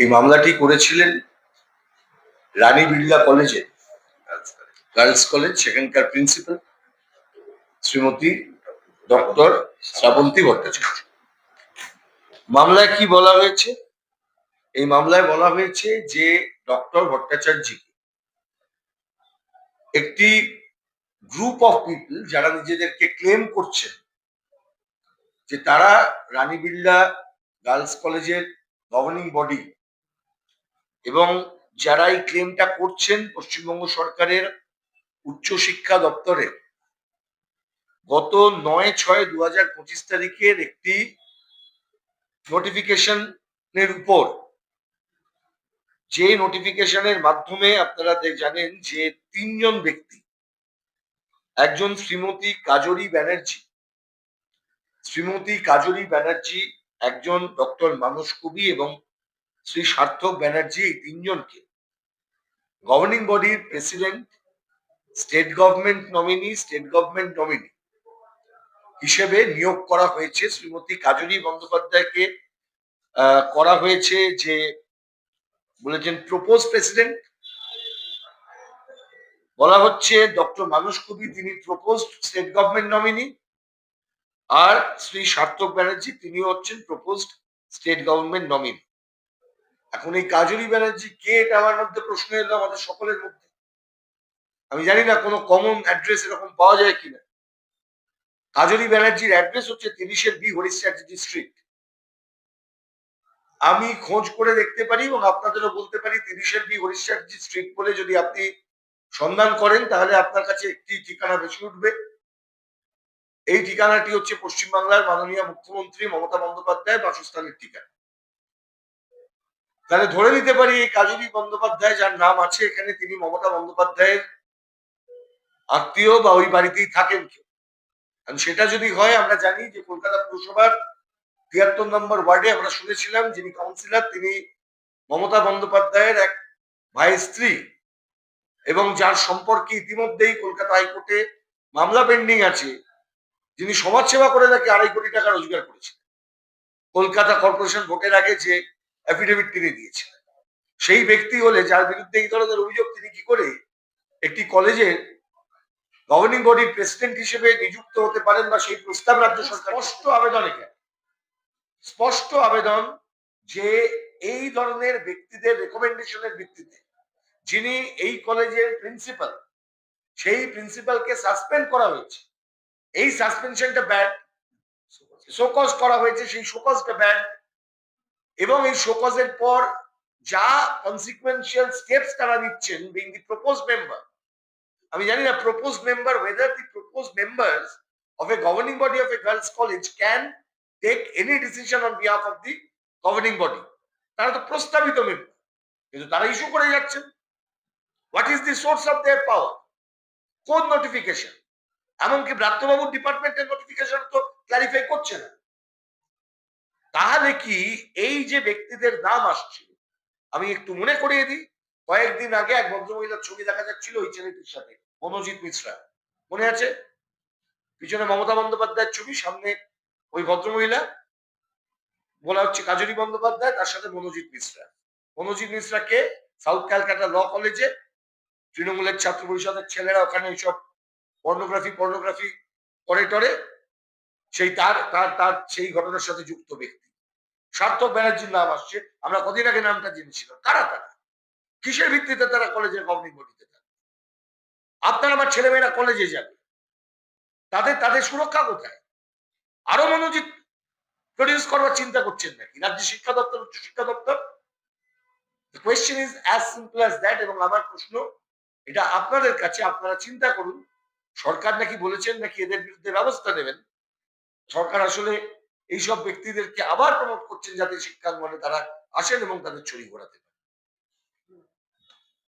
এই মামলাটি করেছিলেন রানী বিড়লা কলেজে, গার্লস কলেজ, সেখানকার প্রিন্সিপাল, শ্রীমতী ডক্টর শ্রাবন্তী ভট্টাচার্য। মামলায় কি বলা হয়েছে? এই মামলায় বলা হয়েছে যে ডক্টর ভট্টাচার্যকে একটি গ্রুপ অফ পিপল যারা নিজেদেরকে ক্লেম করছেন, যে তারা রানী বিড়লা গার্লস কলেজের গভর্নিং বডি এবং যারা এই ক্লেমটা করছেন পশ্চিমবঙ্গ সরকারের উচ্চশিক্ষা দপ্তরে, গত নয় ছয় দু হাজার পঁচিশ তারিখের একটি নোটিফিকেশনের উপর, যে নোটিফিকেশনের মাধ্যমে আপনারা জানেন যে তিনজন ব্যক্তি, একজন শ্রীমতী কাজরি ব্যানার্জি, শ্রীমতী কাজরি ব্যানার্জি, একজন ডক্টর মানস কবি এবং শ্রী সার্থক ব্যানার্জি এই তিনজনকে। গভর্নিং বডির president state government nominee state government nominee হিসেবে নিয়োগ করা হয়েছে। শ্রীমতী কাজরি বন্দ্যোপাধ্যায়কে করা হয়েছে যে বলেছেন প্রপোজ প্রেসিডেন্ট বলা হচ্ছে ডক্টর মানুষ কবি, তিনি প্রপোজ স্টেট গভর্নমেন্ট নমিনি আর শ্রী সার্থক ব্যানার্জি তিনি হচ্ছেন প্রপোজড স্টেট গভর্নমেন্ট নমিনি এখন এই কাজরি ব্যানার্জি কে এটা আমার মধ্যে প্রশ্ন এলো আমাদের সকলের মধ্যে? আমি জানি না কোনো কমন অ্যাড্রেস এরকম পাওয়া যায় কিনা। কাজরি ব্যানার্জির অ্যাড্রেস হচ্ছে তিরিশের বি হরিশ চ্যাটার্জি স্ট্রিট আমি খোঁজ করে দেখতে পারি এবং আপনাদেরও বলতে পারি তিরিশের বি হরিশ চ্যাটার্জি স্ট্রিট বলে যদি আপনি সন্ধান করেন, তাহলে আপনার কাছে একটি ঠিকানা বেশি উঠবে। এই ঠিকানাটি হচ্ছে পশ্চিমবাংলার মাননীয় মুখ্যমন্ত্রী মমতা বন্দ্যোপাধ্যায় বাসস্থানের ঠিকানা। তাহলে ধরে নিতে পারি এই কাজী বন্দ্যোপাধ্যায়, যার নাম আছে এখানে, তিনি মমতা বন্দ্যোপাধ্যায়ের আত্মীয় বা ওই বাড়িতেই থাকেন কেউ। সেটা যদি হয়, আমরা জানি যে কলকাতা পুরসভার তিয়াত্তর নম্বর ওয়ার্ডে আমরা শুনেছিলাম যিনি কাউন্সিলর, তিনি মমতা বন্দ্যোপাধ্যায়ের এক ভাইয়ের স্ত্রী এবং যার সম্পর্কে ইতিমধ্যেই কলকাতা হাইকোর্টে মামলা পেন্ডিং আছে। যিনি সমাজসেবা করে নাকি আড়াই কোটি টাকা রোজগার করেছেন কলকাতা কর্পোরেশন ভোটের আগে যে অ্যাফিডেভিট তিনি দিয়েছিলেন সেই ব্যক্তি হলে যার বিরুদ্ধে এই ধরনের অভিযোগ তিনি কি করে একটি কলেজের গভর্নিং বডির প্রেসিডেন্ট হিসেবে নিযুক্ত হতে পারেন বা সেই প্রস্তাব রাজ্য সরকার স্পষ্ট আবেদন এখানে স্পষ্ট আবেদন যে এই ধরনের ব্যক্তিদের রেকমেন্ডেশনের ভিত্তিতে যিনি এই কলেজের প্রিন্সিপাল সেই প্রিন্সিপালকে সাসপেন্ড করা হয়েছে। এই সাসপেনশনটা ব্যাড শোকজ করা হয়েছে সেই শোকজটা ব্যাড এবং এই শোকজের পর যা কনসিকুয়েন্সিয়াল স্টেপস তারা নিচ্ছেন বিং দি প্রপোজ মেম্বার আমি জানি না propose member whether the propose members of a governing body of a girls college can take any decision on behalf of the governing body তারা তো প্রস্তাবিত মেম্বার কিন্তু তারা ইস্যু করে যাচ্ছেন। What is the source of their power কোন notification এমনকি ব্রাত্যবাবুর ডিপার্টমেন্টের নোটিফিকেশন তো ক্লারিফাই করছে না। তাহলে কি এই যে ব্যক্তিদের নাম আসছে, আমি একটু মনে করিয়ে দিই। কয়েকদিন আগে এক ভদ্রমহিলার ছবি দেখা যাচ্ছিল ওই ছেলেটির সাথে, মনোজিৎ মিশ্রা। মনে আছে? পিছনে মমতা বন্দ্যোপাধ্যায়ের ছবি, সামনে ওই ভদ্রমহিলা। বলা হচ্ছে কাজরি বন্দ্যোপাধ্যায়, তার সাথে মনোজিৎ মিশ্রা। মনোজিৎ মিশ্রাকে সাউথ ক্যালকাটা ল কলেজে। তৃণমূলের ছাত্র পরিষদের ছেলেরা ওখানে এইসব পর্নোগ্রাফি পর্নোগ্রাফি করে টরে। সেই তার তার তার সেই ঘটনার সাথে যুক্ত ব্যক্তি। সার্থক ব্যানার্জির নাম আসছে। আমরা কদিন আগে নামটা জেনেছিলাম কারা তারা? কিসের ভিত্তিতে তারা কলেজের গভর্নিং বডিতে থাকে? আপনার আমার ছেলেমেয়েরা কলেজে যাবে। তাদের তাদের সুরক্ষা কোথায়? আরও মনোজিৎ প্রডিউস করবার চিন্তা করছেন নাকি? রাজ্য শিক্ষা দপ্তর, উচ্চ শিক্ষা দপ্তর? Question is as simple as that এবং আমার প্রশ্ন, এটা আপনাদের কাছে আপনারা চিন্তা করুন। সরকার নাকি বলেছেন নাকি এদের বিরুদ্ধে ব্যবস্থা নেবেন? সরকার আসলে এইসব ব্যক্তিদেরকে আবার প্রমোট করছেন যাতে শিক্ষাঙ্গনে তারা আসেন এবং তাদের ছড়ি ঘোরাতে পারে